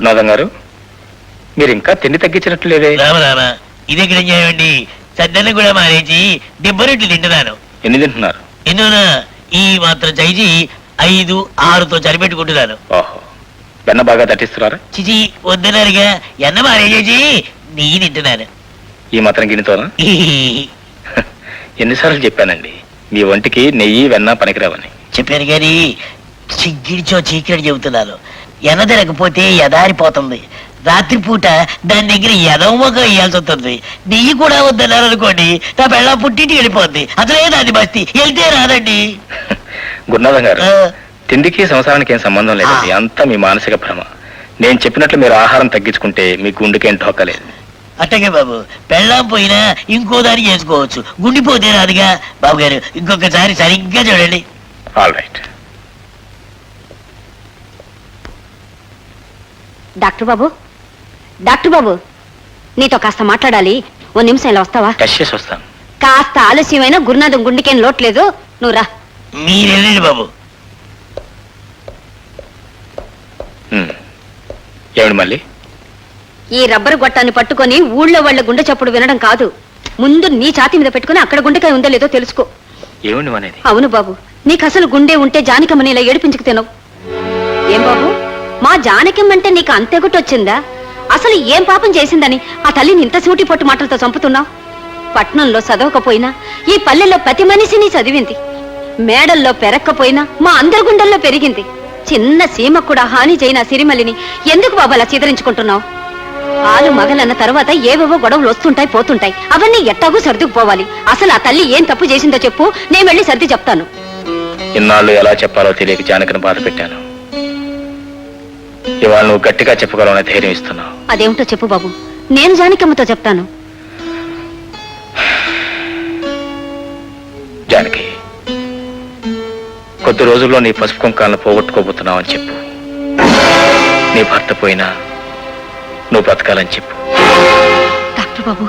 గురునాథం గారు మీరు ఇంకా తిండి తగ్గించినట్లు లేదే రామ రామ ఇది ఎక్కడ చేయమండి సద్దన్న కూడా మానేసి దెబ్బరొట్లు తింటున్నాను. ఎన్ని తింటున్నారు? ఎన్నోనా? ఈ మాత్రం చైచి ఐదు ఆరుతో సరిపెట్టుకుంటున్నాను. ఓహో వెన్న బాగా దట్టిస్తున్నారా చిచి వద్దన్నారుగా ఎన్న మానేసేసి నెయ్యి తింటున్నాను. ఈ మాత్రం గిన్నెతోనా? ఎన్నిసార్లు చెప్పానండి మీ ఒంటికి నెయ్యి వెన్న పనికిరావని. చెప్పాను కానీ చిగ్గిడిచో చీకటి చెబుతున్నాను. ఎన్న తినకపోతే ఎదారిపోతుంది. రాత్రిపూట దాని దగ్గర ఎదవమొక వేయాల్సి వస్తుంది. నెయ్యి కూడా వద్దన్నారు అనుకోండి నా పెళ్ళ పుట్టింటికి వెళ్ళిపోద్ది. అసలే దాని బస్తీ. వెళ్తే రాదండి. గురునాథం గారు తిండికి సంసారానికి ఏం సంబంధం లేదండి. అంతా మీ మానసిక భ్రమ. నేను చెప్పినట్లు మీరు ఆహారం తగ్గించుకుంటే మీ గుండెకేం ఢోకలేదు అట్టగే బాబు పెళ్ళాం పోయినా ఇంకో దాన్ని చేసుకోవచ్చు. గుండిపోతే రాదుగా. బాబు గారు ఇంకొకసారి సరిగ్గా చూడండి. ఆల్ రైట్ డాక్టర్ బాబు? డాక్టర్ బాబు నీతో కాస్త మాట్లాడాలి. ఓ నిమిషం ఇలా వస్తావా? టెస్ట్ చేసి వస్తాను. కాస్త ఆలస్యమైన గురునాథం గుండెకేం లోట్లేదు నువ్వు రా. మీరు వెళ్ళండి బాబు. ఉమ్. ఏమిటి మళ్ళీ? ఈ రబ్బరు గొట్టాన్ని పట్టుకొని ఊళ్ళో వాళ్ళ గుండె చప్పుడు వినడం కాదు. ముందు నీ ఛాతి మీద పెట్టుకుని అక్కడ గుండెకాయ ఉందో లేదో తెలుసుకో. ఏమిటి అనేది అవును బాబు నీకు అసలు గుండె ఉంటే జానకమ్మని ఇలా ఏడిపించుకు తినవు. ఏం బాబు? మా జానకమ్మంటే నీకు అంతెగుటొచ్చిందా? అసలు ఏం పాపం చేసిందని ఆ తల్లిని ఇంత సూటి పొట్టు మాటలతో చంపుతున్నావు? పట్నంలో చదవకపోయినా ఈ పల్లెల్లో ప్రతి మనిషిని చదివింది. మేడల్లో పెరక్కపోయినా మా అందరి గుండెల్లో పెరిగింది. చిన్న సీమ కూడా హాని చేయన సిరిమల్లిని ఎందుకు బాబు అలా చిదరించుకుంటున్నావు? ఆలు మగలన్న తర్వాత ఏవేవో గొడవలు వస్తుంటాయి పోతుంటాయి. అవన్నీ ఎట్టాగూ సర్దుకుపోవాలి. అసలు ఆ తల్లి ఏం తప్పు చేసిందో చెప్పు నేను వెళ్ళి సర్ది చెప్తాను. ఇన్నాళ్ళు ఎలా చెప్పాలో తెలియక జానకిని బాధ పెట్టాను ఇవాళ నువ్వు గట్టిగా చెప్పగలవని ధైర్యం ఇస్తున్నావు. అదేమిటో చెప్పు బాబు. నేను జానకమ్మతో చెప్తాను. జానకి కొద్ది రోజుల్లో నీ పసుపు కుంకాలను పోగొట్టుకోబోతున్నావు అని చెప్పు. నీ భర్త పోయినా నువ్వు బ్రతకాలని చెప్పు. డాక్టర్ బాబు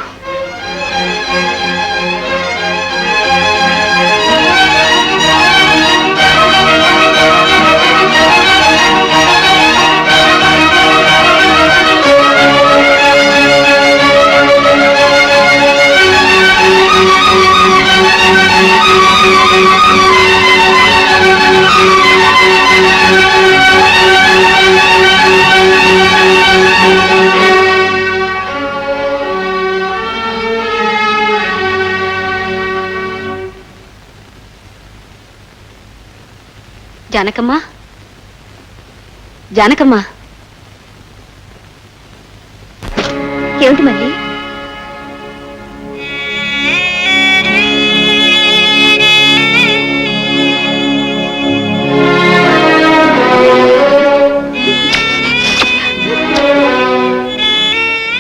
జానకమ్మా? జానకమ్మా? ఏమిటి మళ్ళీ?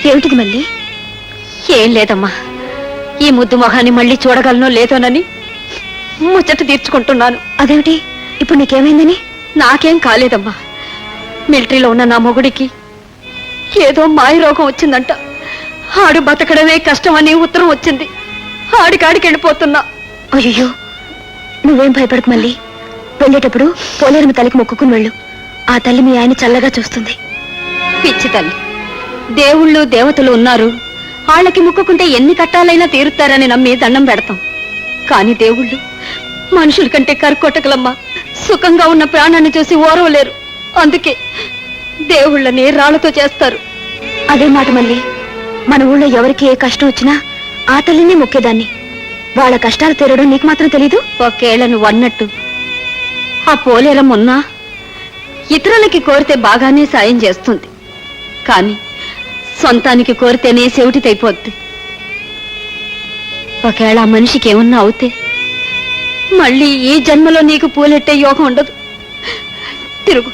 ఏమిటిది మళ్ళీ? ఏం లేదమ్మా. ఈ ముద్దు మొహాన్ని మళ్ళీ చూడగలనో లేదోనని ముచ్చట తీర్చుకుంటున్నాను. అదేమిటి? ఇప్పుడు నీకేమైందని? నాకేం కాలేదమ్మా. మిలిటరీలో ఉన్న నా మొగుడికి ఏదో మాయ రోగం వచ్చిందంట. ఆడు బతకడమే కష్టమని ఉత్తరం వచ్చింది. ఆడికాడికి వెళ్ళిపోతున్నా. అయ్యో నువ్వేం భయపడకు మళ్ళీ. వెళ్ళేటప్పుడు పోలేరమ్మ తల్లికి మొక్కుకుని వెళ్ళు. ఆ తల్లి మీ ఆయన చల్లగా చూస్తుంది. పిచ్చి తల్లి దేవుళ్ళు దేవతలు ఉన్నారు. వాళ్ళకి ముక్కుకుంటే ఎన్ని కట్టాలైనా తీరుతారని నమ్మి దండం పెడతాం. కాని దేవుళ్ళు మనుషుల కంటే కరుకొట్టగలమ్మా సుఖంగా ఉన్న ప్రాణాన్ని చూసి ఓరవలేరు. అందుకే దేవుళ్ళని రాళ్ళతో చేస్తారు. అదే మాట మళ్ళీ. మన ఊళ్ళో ఎవరికి ఏ కష్టం వచ్చినా ఆ తల్లిని మొక్కేదాన్ని. వాళ్ళ కష్టాలు తీరడం నీకు మాత్రం తెలీదు? ఒకేళ్ళ నువ్వు అన్నట్టు. ఆ పోలేరం ఉన్నా ఇతరులకి కోరితే బాగానే సాయం చేస్తుంది. కానీ సొంతానికి కోరితేనే చెవిటితైపోద్ది ఒకవేళ ఆ మనిషికి ఏమన్నా అవుతే మళ్ళీ ఈ జన్మలో నీకు పూలెట్టే యోగం ఉండదు. తిరుగు.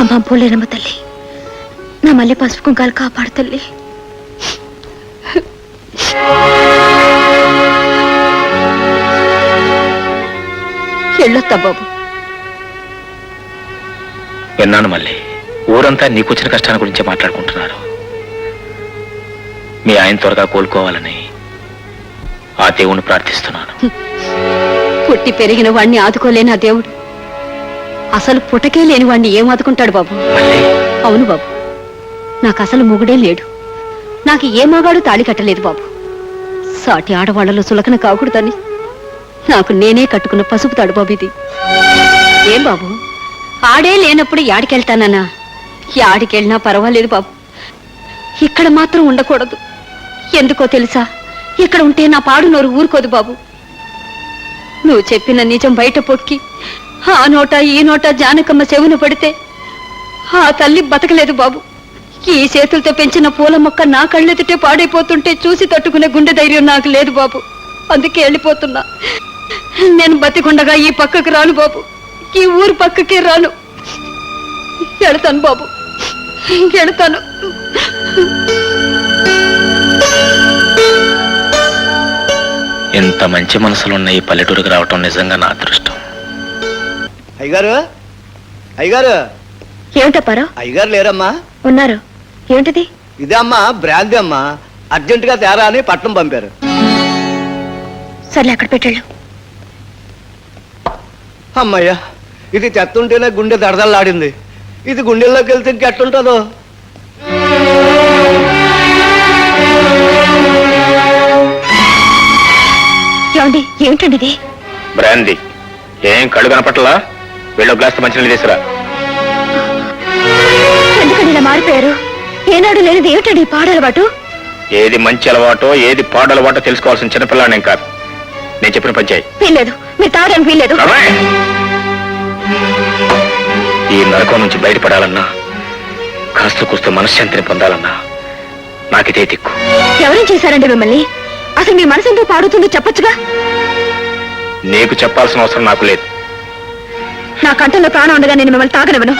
అమ్మా పోలేరమ్మ తల్లి. నా మళ్ళీ పసుపు కుంకాలు కాపాడు తల్లి. వెళ్ళొత్తా బాబు. విన్నాను మళ్ళీ? ఊరంతా నీకొచ్చిన కష్టాల గురించి మాట్లాడుకుంటున్నారు. మీ ఆయన త్వరగా కోలుకోవాలని ఆ దేవుణ్ణి ప్రార్థిస్తున్నాను. పుట్టి పెరిగిన వాణ్ణి ఆదుకోలేని ఆ దేవుడు. అసలు పుటకే లేని వాణ్ణి ఏం ఆదుకుంటాడు బాబు? అవును బాబు. నాకు అసలు మొగుడే లేడు. నాకు ఏ మగాడు తాళి కట్టలేదు బాబు. సాటి ఆడవాళ్ళలో సులకన కాకూడదని నాకు నేనే కట్టుకున్న పసుపు తాడు బాబు ఇది. ఏం బాబు? ఆడే లేనప్పుడు యాడికెళ్తానన్నా? యాడికెళ్ళినా పర్వాలేదు బాబు. ఇక్కడ మాత్రం ఉండకూడదు. ఎందుకో తెలుసా? ఇక్కడ ఉంటే నా పాడు నోరు ఊరుకోదు బాబు. నువ్వు చెప్పిన నిజం బయట పొక్కి ఆ నోట ఈ నోట జానకమ్మ చెవున పడితే ఆ తల్లి బతకలేదు బాబు. ఈ చేతులతో పెంచిన పూల మొక్క నా కళ్ళెదుటే పాడైపోతుంటే చూసి తట్టుకునే గుండె ధైర్యం నాకు లేదు బాబు. అందుకే వెళ్ళిపోతున్నా. నేను బతికుండగా ఈ పక్కకు రాను బాబు. ఈ ఊరు పక్కకే రాను. వెళతాను బాబు. వెళతాను. ఇంత మంచి మనసులున్న ఈ పల్లెటూరుకి రావటం నిజంగా నా అదృష్టం. అయ్యగారు? అయ్యగారు? ఏమిటప్పారో అయ్యగారు లేరమ్మా? ఉన్నారు. ఏమిటిది? ఇదే అమ్మా బ్రాంతి అమ్మా. అర్జెంటుగా తేరా అని పట్నం పంపారు. సర్లే అక్కడ పెట్టాళ్ళు. అమ్మయ్యా ఇది తెత్తుంటేనే గుండె దడదల్లాడింది ఇది గుండెల్లోకి వెళ్తే ఇంకెట్టుంటుందో? ఏమండి ఏమిటండి ఇది? బ్రాంది ఏం కళ్ళు కనపట్లా వీళ్ళ గ్లాస్ మంచినీళ్ళు తీసురా ఎందుకండి ఇలా మారిపోయారు? ఏనాడు లేనిది ఏమిటండి పాడలవాటు ఏది మంచి అలవాటో ఏది పాడు అలవాటో తెలుసుకోవాల్సిన చిన్నపిల్లాడేం కాదు. నేను చెప్పిన పంచాయి వీల్లేదు. మీరు తాగడానికి వీల్లేదు. ఈ నరకం నుంచి బయటపడాలన్నా కాస్త కూస్త మనశ్శాంతిని పొందాలన్నా నాకిదే దిక్కు. ఎవరేం చేశారండి మిమ్మల్ని? అసలు మీ మనసు ఎందుకు పాడుతుందో చెప్పొచ్చుగా? నీకు చెప్పాల్సిన అవసరం నాకు లేదు. నా కంఠంలో ప్రాణం ఉండగా నేను మిమ్మల్ని తాగనివ్వను.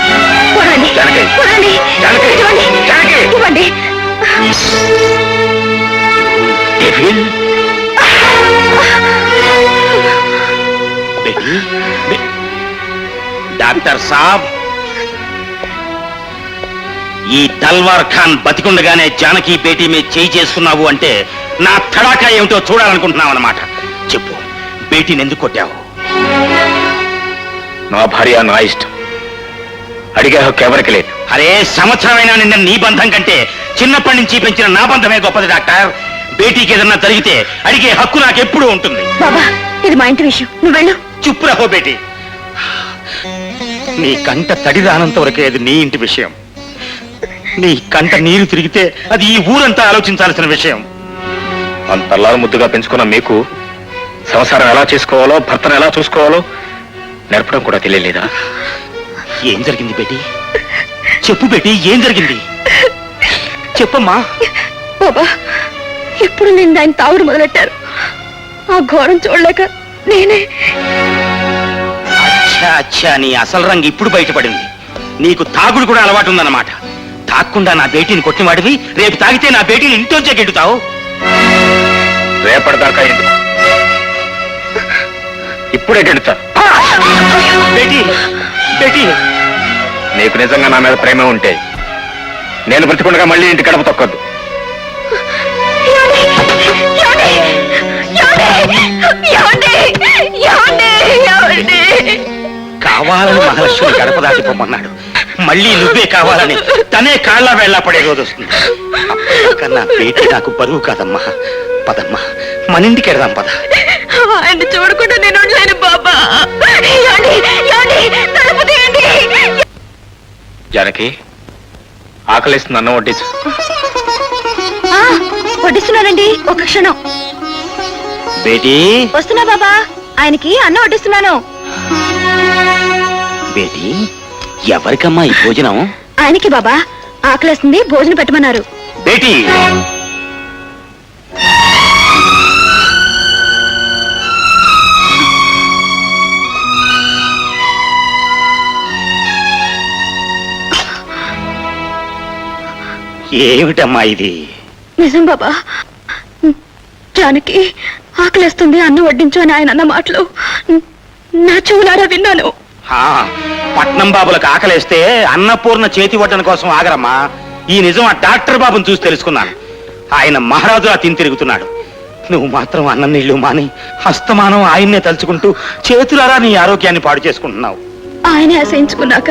ఇవ్వండి. డాక్టర్ సాబ్. ఈ తల్వార్ ఖాన్ బతికుండగానే జానకి బేటీ మీద చేయి చేసుకున్నావు అంటే నా తడాకా ఏమిటో చూడాలనుకుంటున్నావు అనమాట చెప్పు. బేటీని ఎందుకు కొట్టావు? నా భార్య నా ఇష్టం. అడిగే హక్కు ఎవరికి లేదు. అరే సంవత్సరమైనా నిన్న నీ బంధం కంటే చిన్నప్పటి నుంచి పెంచిన నా బంధమే గొప్పది డాక్టర్. బేటీకి ఏదన్నా జరిగితే అడిగే హక్కు నాకు ఎప్పుడూ ఉంటుంది. బాబా ఇది మా ఇంటి విషయం. నువ్వు వెళ్ళు. చుప్పు రహో బేటీ. నీ కంట తడి రానంత వరకే అది నీ ఇంటి విషయం. నీ కంట నీరు తిరిగితే అది ఈ ఊరంతా ఆలోచించాల్సిన విషయం. అంతలా ముద్దుగా పెంచుకున్న మీకు సంసారం ఎలా చేసుకోవాలో భర్తను ఎలా చూసుకోవాలో నేర్పడం కూడా తెలియలేదా? ఏం జరిగింది బేటీ? చెప్పు బేటీ ఏం జరిగింది? చెప్పమ్మా. బాబా ఇప్పుడు నేను ఆయన తాగుడు మొదలెట్టారు? ఆ ఘోరం చూడలేక నేనే. అచ్చా అచ్చా నీ అసలు రంగు ఇప్పుడు బయటపడింది. నీకు తాగుడు కూడా అలవాటు ఉందన్నమాట. తాక్కుండా నా బేటీని కొట్టినవాడివి రేపు తాగితే నా బేటీని ఇంట్లోంచే గెట్టుతావు రేపటిదాకా ఎందుకు? ఇప్పుడే గెలుతా బేటీ బేటీ. నీకు నిజంగా నా మీద ప్రేమ ఉంటే నేను బ్రతికుండగా మళ్ళీ ఇంటి గడప తొక్కొద్దు. కావాలని మహాలక్ష్మి గడప దాటిపోమన్నాడు మళ్ళీ నువ్వే కావాలని తనే కాళ్ళ వెళ్ళా పడే రోజు వస్తుంది. కన్నా బేటీ నాకు బరువు కాదమ్మా. పదమ్మా. మన ఇంటికి వెళ్దాం పద. ఆయన చూడకుండా నేను బాబా. జానకి ఆకలిస్తుంది అన్నం వడ్డించు వడ్డిస్తున్నానండి ఒక క్షణం. బేటీ. వస్తున్నా బాబా ఆయనకి అన్నం వడ్డిస్తున్నాను. బేటీ ఎవరికమ్మా ఈ భోజనం? ఆయనకి బాబా ఆకలేస్తుంది భోజనం పెట్టమన్నారు. బేటీ. ఏమిటమ్మా ఇది? నిజం బాబా. జానకి ఆకలేస్తుంది అన్నం వడ్డించు అని ఆయన అన్న మాటలు నా చెవులారా విన్నాను. పట్నం బాబులకు ఆకలేస్తే అన్నపూర్ణ చేతి వడ్డన కోసం ఆగరమ్మా. ఈ నిజం ఆ డాక్టర్ బాబుని చూసి తెలుసుకున్నాను. ఆయన మహారాజులా తిని తిరుగుతున్నాడు. నువ్వు మాత్రం అన్నం నీళ్ళు మాని హస్తమానం ఆయన్నే తలుచుకుంటూ చేతులారా నీ ఆరోగ్యాన్ని పాడు చేసుకుంటున్నావు. ఆయనే అసహించుకున్నాక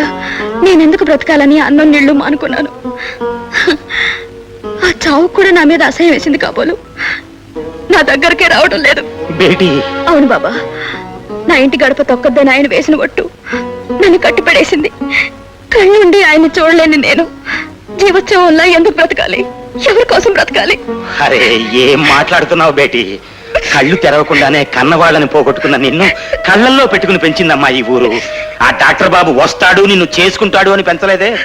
నేనెందుకు బ్రతకాలని అన్నం నీళ్ళు మానుకున్నాను? చావు కూడా నా మీద అసహ్యం వేసింది కాబోలు. నా దగ్గరకే రావడం లేదు. బేటీ. అవును బాబా. నా ఇంటి గడప తొక్కద్దని ఆయన వేసిన ఒట్టు నన్ను కట్టిపడేసింది. కళ్ళుండి ఆయన చూడలేని నేను జీవోత్సవంలా ఎందుకు బ్రతకాలి? ఎవరి కోసం బ్రతకాలి? అరే ఏం మాట్లాడుతున్నావు బేటీ? కళ్ళు తెరవకుండానే కన్నవాళ్ళని పోగొట్టుకున్న నిన్ను కళ్ళల్లో పెట్టుకుని పెంచిందమ్మా ఈ ఊరు. ఆ డాక్టర్ బాబు వస్తాడు నిన్ను చేసుకుంటాడు అని పెంచలేదే.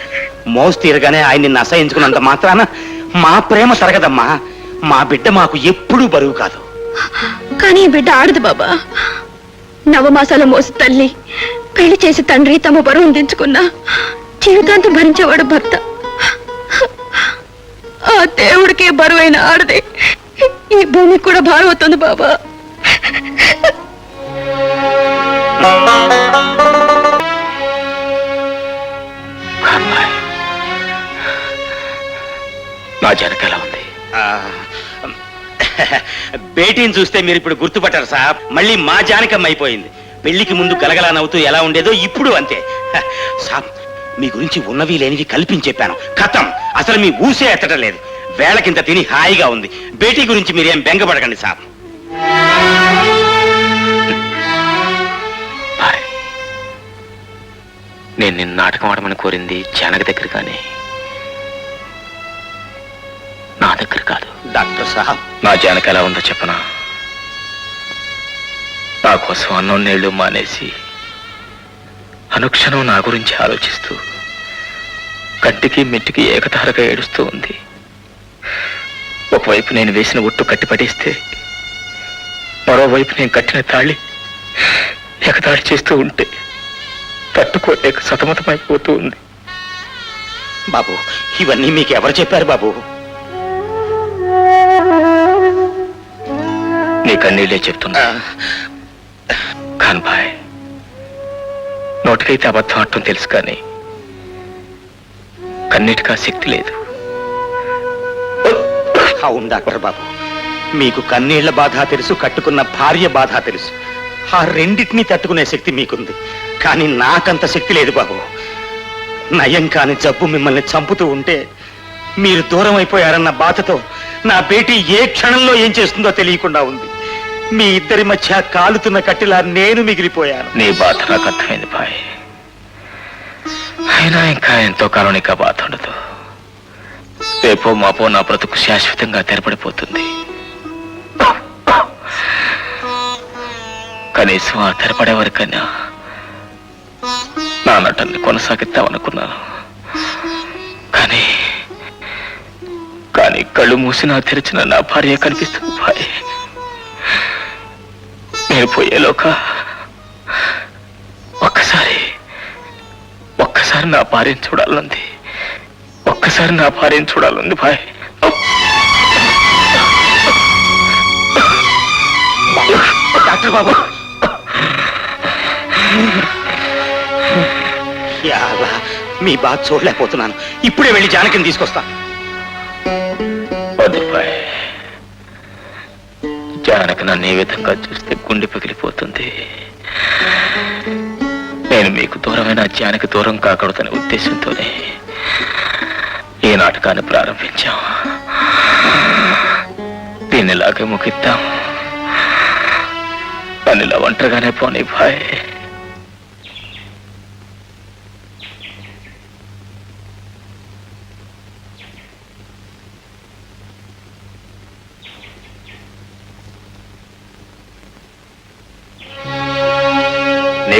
మోస్ తీరగానే ఆయన నిన్ను అసహించుకున్నంత మాత్రాన మా ప్రేమ తరగదమ్మా. మా బిడ్డ మాకు ఎప్పుడూ బరువు కాదు. కానీ ఈ బిడ్డ ఆడదు బాబా. నవమాసాల మోసి తల్లి పెళ్ళి చేసి తండ్రి తమ బరువు దించుకున్నా జీవితాంతం భరించేవాడు భర్త. ఆ దేవుడికే బరువైన ఆడదే ఈ భూమికి కూడా భారం అవుతుంది బాబా. నా జనక ఎలా ఉంది? బేటీని చూస్తే మీరు ఇప్పుడు గుర్తుపట్టారు సాబ్. మళ్ళీ మా జానకమ్మ అయిపోయింది. పెళ్ళికి ముందు గలగలా నవ్వుతూ ఎలా ఉండేదో ఇప్పుడు అంతే. సాబ్ మీ గురించి ఉన్నవి లేనివి కల్పించి చెప్పాను. కథం. అసలు మీ ఊసే ఎత్తడం లేదు. వేళకింత తిని హాయిగా ఉంది. బేటీ గురించి మీరేం బెంగపడకండి సాబ్. నేను నిన్ను నాటకం ఆడమని కోరింది జానక దగ్గర కానీ డాక్టర్ సాహబ్ నా జానక ఎలా ఉందో చెప్పనా? నా కోసం అన్నం నీళ్ళు మానేసి అనుక్షణం నా గురించి ఆలోచిస్తూ కంటికి మెట్టికి ఏకతారగా ఏడుస్తూ ఉంది. ఒకవైపు నేను వేసిన ఒట్టు కట్టిపడేస్తే మరోవైపు నేను కట్టిన తాళి ఎగతాళి చేస్తూ ఉంటే తట్టుకోలేక సతమతమైపోతూ ఉంది. బాబు ఇవన్నీ మీకు ఎవరు చెప్పారు బాబు? నీ కన్నీళ్ళే చెప్తున్నా. ఖాన్ భాయ్ నోటికైతే అబద్ధం అంటం తెలుసు కానీ కన్నిటికా శక్తి లేదు. అవును డాక్టర్ బాబు? మీకు కన్నీళ్ళ బాధ తెలుసు కట్టుకున్న భార్య బాధ తెలుసు. ఆ రెండింటినీ తట్టుకునే శక్తి మీకుంది. కానీ నాకంత శక్తి లేదు బాబు. నయం కాని జబ్బు మిమ్మల్ని చంపుతూ ఉంటే మీరు దూరం అయిపోయారన్న బాధతో నా బేటీ ఏ క్షణంలో ఏం చేస్తుందో తెలియకుండా ఉంది. మీ ఇద్దరి మధ్య కాలుతున్న కట్టిలా నేను మిగిలిపోయాను. నీ బాధ నాకు అర్థమైంది భాయ్. అయినా ఇంకా ఎంతో కాలం ఇంకా బాధ ఉండదు. రేపో మాపో నా బ్రతుకు శాశ్వతంగా తెరపడిపోతుంది. కనీసం ఆ తెరపడే వరకైనా నా నటన్ని కొనసాగిద్దామనుకున్నాను. కానీ కానీ కళ్ళు మూసినా తెరిచిన నా భార్య కనిపిస్తుంది భాయ్. నేను పోయేలోక ఒక్కసారి ఒక్కసారి నా భార్యను చూడాలంది. ఒక్కసారి నా భార్యను చూడాలంది భాయ్. డాక్టర్ బాబు. యా అల్లా, మీ బాధ చూడలేకపోతున్నాను. ఇప్పుడే వెళ్ళి జానకిని తీసుకొస్తా. వద్దు భాయ్. జానకి నన్ను ఏ విధంగా చూస్తే గుండె పగిలిపోతుంది? నేను మీకు దూరమైన జానకి దూరం కాకూడదనే ఉద్దేశంతోనే ఈ నాటకాన్ని ప్రారంభించాం. దీన్ని ఇలాగే ముగిద్దాం. నన్ను ఇలా ఒంటరిగానే పోనీ భాయ్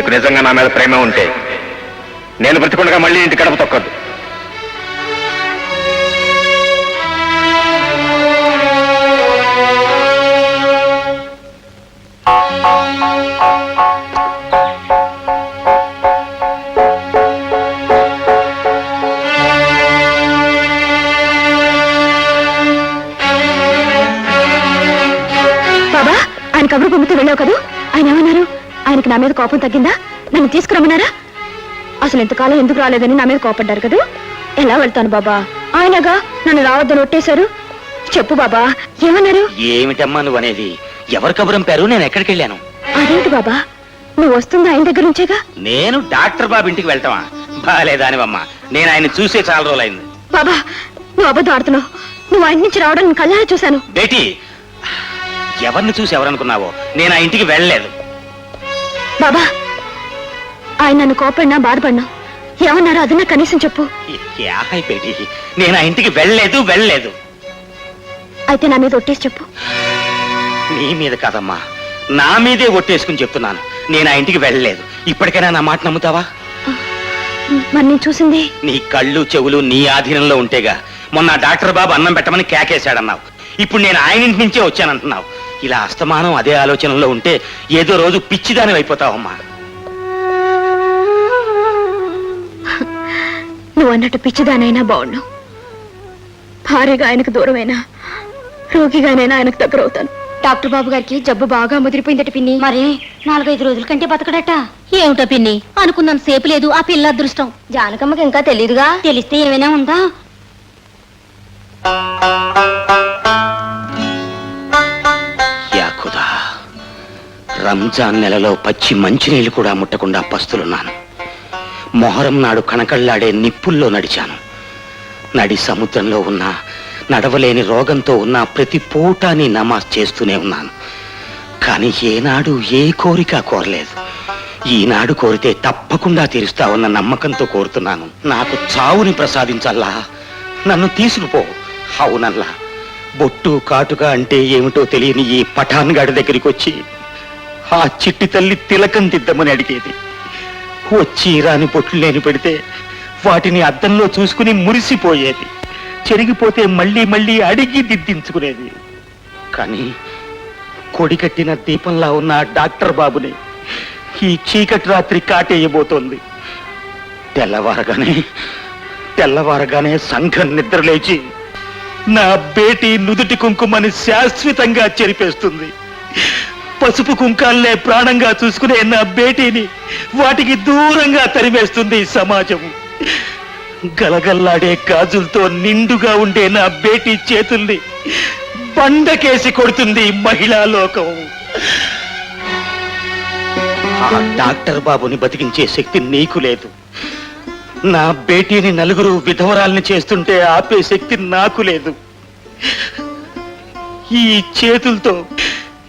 నీకు నిజంగా నా మీద ప్రేమ ఉంటే నేను బ్రతికుండగా మళ్ళీ ఇంటి గడప తొక్కద్దు. బాబా ఆయన కబురు పంపితే వెళ్ళావు కదా? ఆయనకి నా మీద కోపం తగ్గిందా? నన్ను తీసుకురమ్మన్నారా? అసలు ఇంతకాలం ఎందుకు రాలేదని నా మీద కోపడ్డారు కదా? ఎలా వెళ్తాను బాబా? ఆయనగా నన్ను రావద్దని ఒట్టేశారు? చెప్పు బాబా ఏమన్నారు? ఏమిటమ్మా నువ్వు అనేది? ఎవరు కబురంపారు నేను ఎక్కడికి వెళ్ళాను? అదేంటి బాబా? నువ్వు వస్తుంది ఆయన దగ్గర నుంచేగా? నేను డాక్టర్ బాబు ఇంటికి వెళ్తావా బాలేదానివమ్మా. నేను ఆయన చూసే చాలా రోజులైంది. బాబా నువ్వు అబద్ధం ఆడుతున్నావు. నువ్వు ఆయన నుంచి రావడం నేను కళ్యాణం చూశాను. బేటీ ఎవరిని చూసి ఎవరనుకున్నావో? నేను ఆ ఇంటికి వెళ్ళలేదు. బాబా ఆయన నన్ను కోపడినా బాధపడినా ఏమన్నారో అది నాకు కనీసం చెప్పు. బేటీ నేను ఆ ఇంటికి వెళ్ళలేదు వెళ్ళలేదు. అయితే నా మీద ఒట్టేసి చెప్పు. నీ మీద కాదమ్మా నా మీదే ఒట్టేసుకుని చెప్తున్నాను. నేను ఆ ఇంటికి వెళ్ళలేదు. ఇప్పటికైనా నా మాట నమ్ముతావా? మరి నేను చూసింది? నీ కళ్ళు చెవులు నీ ఆధీనంలో ఉంటేగా మొన్న డాక్టర్ బాబు అన్నం పెట్టమని కేకేశాడన్నావు. ఇప్పుడు నేను ఆయన ఇంటి నుంచే వచ్చానంటున్నావు. ఇలా అస్తమానం అదే ఆలోచనలో ఉంటే ఏదో రోజు పిచ్చిదాని అయిపోతావమ్మా. నువ్వు అన్నట్టు పిచ్చిదానైనా బాగుండు భార్యగా ఆయనకు దూరమైనా రోగిగానైనా ఆయనకు దగ్గర అవుతాను డాక్టర్ బాబు గారికి జబ్బు బాగా ముదిరిపోయిందట పిన్ని. మరే నాలుగైదు రోజుల కంటే బతకడట. ఏమిటో పిన్ని? అనుకున్నాను సేపు లేదు ఆ పిల్ల అదృష్టం. జానకమ్మకి ఇంకా తెలియదుగా తెలిస్తే ఏమైనా ఉందా? రంజాన్ నెలలో పచ్చి మంచినీళ్ళు కూడా ముట్టకుండా పస్తులున్నాను. మొహరం నాడు కణకళ్ళాడే నిప్పుల్లో నడిచాను. నడి సముద్రంలో ఉన్న నడవలేని రోగంతో ఉన్న ప్రతి పూటాని నమాజ్ చేస్తూనే ఉన్నాను. కానీ ఏనాడు ఏ కోరిక కోరలేదు. ఈనాడు కోరితే తప్పకుండా తీరుస్తావన్న నమ్మకంతో కోరుతున్నాను. నాకు చావుని ప్రసాదించల్లా. నన్ను తీసుకుపో. అవునల్లా. బొట్టు కాటుక అంటే ఏమిటో తెలియని ఈ పఠాన్గాడి దగ్గరికి వచ్చి ఆ చిట్టి తల్లి తిలకం దిద్దమని అడిగేది. వచ్చి రాని బొట్లు నేను పెడితే వాటిని అద్దంలో చూసుకుని మురిసిపోయేది. చెరిగిపోతే మళ్ళీ మళ్ళీ అడిగి దిద్దించుకునేది. కానీ కొడికట్టిన దీపంలా ఉన్న డాక్టర్ బాబుని ఈ చీకటి రాత్రి కాటేయబోతోంది. తెల్లవారగానే తెల్లవారగానే సంఘం నిద్రలేచి నా బేటీ నుదుటి కుంకుమని శాశ్వతంగా చెరిపేస్తుంది. పసుపు కుంకాలనే ప్రాణంగా చూసుకునే నా బేటీని వాటికి దూరంగా తరివేస్తుంది సమాజం గలగల్లాడే గాజులతో నిండుగా ఉండే నా బేటీ చేతుల్ని బండకేసి కొడుతుంది మహిళా లోకం. ఆ డాక్టర్ బాబుని బతికించే శక్తి నీకు లేదు. నా బేటీని నలుగురు విధవరాల్ని చేస్తుంటే ఆపే శక్తి నాకు లేదు. ఈ చేతులతో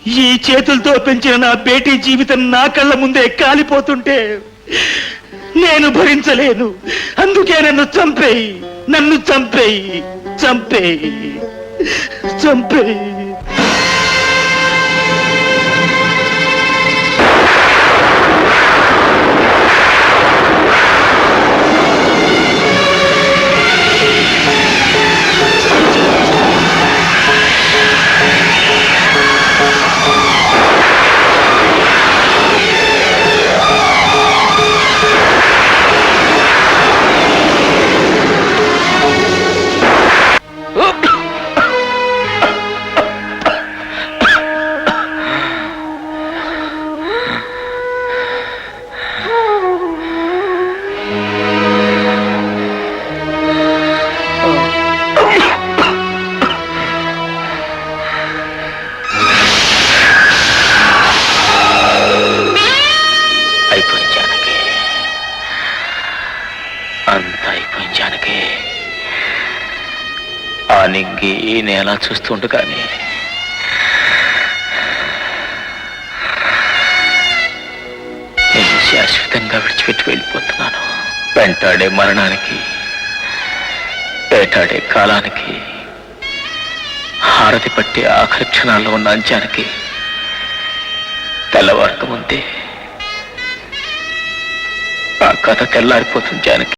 ఈ చేతులతో పెంచిన నా బేటీ జీవితం నా కళ్ళ ముందే కాలిపోతుంటే నేను భరించలేను. అందుకే నన్ను చంపేయి నన్ను చంపేయి చంపేయి చంపేయి. ఈయన నేను ఎలా చూస్తుండు కానీ నేను శాశ్వతంగా విడిచిపెట్టి వెళ్ళిపోతున్నాను. వెంటాడే మరణానికి వేటాడే కాలానికి హారతి పట్టే ఆఖరి క్షణాల్లో ఉన్న అంచానికి తెల్లవారక ముందే ఆ కథ తెల్లారిపోతుంది జానకి.